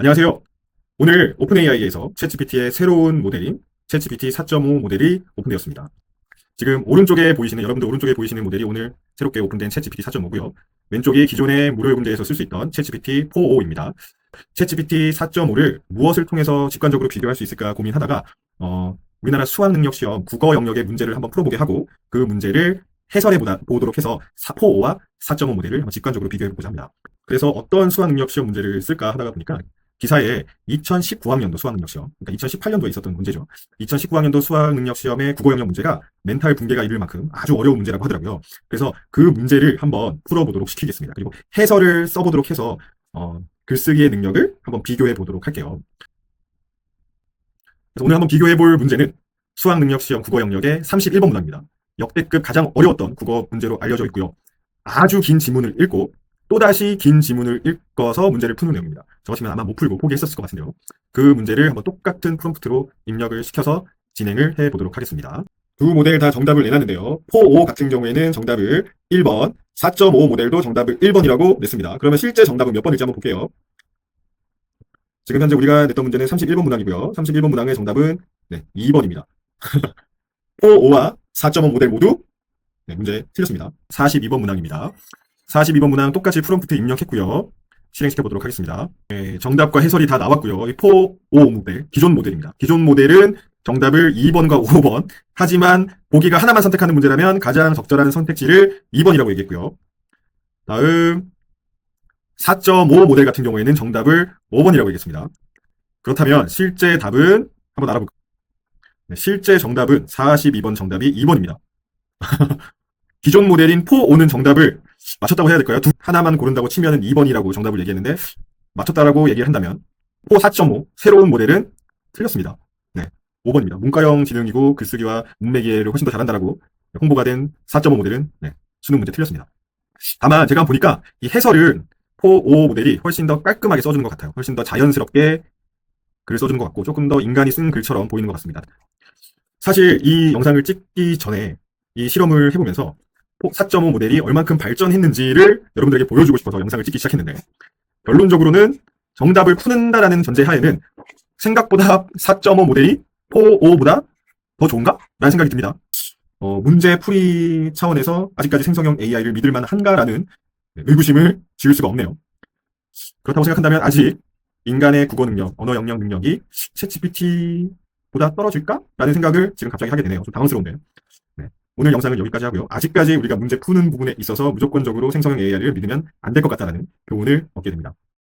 안녕하세요. 오늘 오픈AI에서 챗GPT의 새로운 모델인 챗GPT 4.5 모델이 오픈되었습니다. 지금 오른쪽에 보이시는 여러분들 오른쪽에 보이시는 모델이 오늘 새롭게 오픈된 챗GPT 4.5고요. 왼쪽이 기존의 무료 문제에서 쓸 수 있던 챗GPT 4.5입니다. 챗GPT 4.5를 무엇을 통해서 직관적으로 비교할 수 있을까 고민하다가 어, 우리나라 수학 능력 시험 국어 영역의 문제를 한번 풀어보게 하고 그 문제를 해설해 보도록 해서 4.5와 4.5 모델을 한번 직관적으로 비교해 보고자 합니다. 그래서 어떤 수학 능력 시험 문제를 쓸까 하다가 보니까 기사에 2019학년도 수학 능력 시험, 그러니까 2018년도에 있었던 문제죠. 2019학년도 수학 능력 시험의 국어 영역 문제가 멘탈 붕괴가 이를 만큼 아주 어려운 문제라고 하더라고요. 그래서 그 문제를 한번 풀어보도록 시키겠습니다. 그리고 해설을 써보도록 해서 어, 글쓰기의 능력을 한번 비교해 보도록 할게요. 그래서 오늘 한번 비교해 볼 문제는 수학 능력 시험 국어 영역의 31번 문항입니다. 역대급 가장 어려웠던 국어 문제로 알려져 있고요. 아주 긴 지문을 읽고 또다시 긴 지문을 읽어서 문제를 푸는 내용입니다. 저 같으면 아마 못 풀고 포기했었을 것 같은데요. 그 문제를 한번 똑같은 프롬프트로 입력을 시켜서 진행을 해 보도록 하겠습니다. 두 모델 다 정답을 내놨는데요. 4.5 같은 경우에는 정답을 1번, 4.5 모델도 정답을 1번이라고 냈습니다. 그러면 실제 정답은 몇 번일지 한번 볼게요. 지금 현재 우리가 냈던 문제는 31번 문항이고요. 31번 문항의 정답은 네, 2번입니다. 4.5와 4.5 모델 모두 네, 문제 틀렸습니다. 42번 문항입니다. 42번 문항 똑같이 프롬프트 입력했고요. 실행시켜 보도록 하겠습니다. 네, 정답과 해설이 다 나왔고요. 4, 5 모델, 기존 모델입니다. 기존 모델은 정답을 2번과 5번, 하지만 보기가 하나만 선택하는 문제라면 가장 적절한 선택지를 2번이라고 얘기했고요. 다음 4.5 모델 같은 경우에는 정답을 5번이라고 얘기했습니다. 그렇다면 실제 답은 한번 알아볼까요? 네, 실제 정답은 42번 정답이 2번입니다. 기존 모델인 4, 5는 정답을 맞췄다고 해야 될까요? 두, 하나만 고른다고 치면은 2번이라고 정답을 얘기했는데, 맞췄다라고 얘기를 한다면, 4, 4.5, 새로운 모델은 틀렸습니다. 네. 5번입니다. 문과형 지능이고 글쓰기와 문맥이해를 훨씬 더 잘한다라고 홍보가 된 4.5 모델은, 네. 수능 문제 틀렸습니다. 다만, 제가 보니까 이 해설은 4, 5 모델이 훨씬 더 깔끔하게 써주는 것 같아요. 훨씬 더 자연스럽게 글을 써주는 것 같고, 조금 더 인간이 쓴 글처럼 보이는 것 같습니다. 사실 이 영상을 찍기 전에 이 실험을 해보면서 4.5 모델이 얼만큼 발전했는지를 여러분들에게 보여주고 싶어서 영상을 찍기 시작했는데 결론적으로는 정답을 푸는다라는 전제 하에는 생각보다 4.5 모델이 4.5보다 더 좋은가? 라는 생각이 듭니다. 어, 문제 풀이 차원에서 아직까지 생성형 AI를 믿을 만 한가라는 의구심을 지울 수가 없네요. 그렇다고 생각한다면 아직 인간의 국어 능력, 언어 영역 능력이 챗GPT보다 떨어질까? 라는 생각을 지금 갑자기 하게 되네요. 좀 당황스러운데요. 네. 오늘 영상은 여기까지 하고요. 아직까지 우리가 문제 푸는 부분에 있어서 무조건적으로 생성형 AI를 믿으면 안 될 것 같다는 교훈을 얻게 됩니다.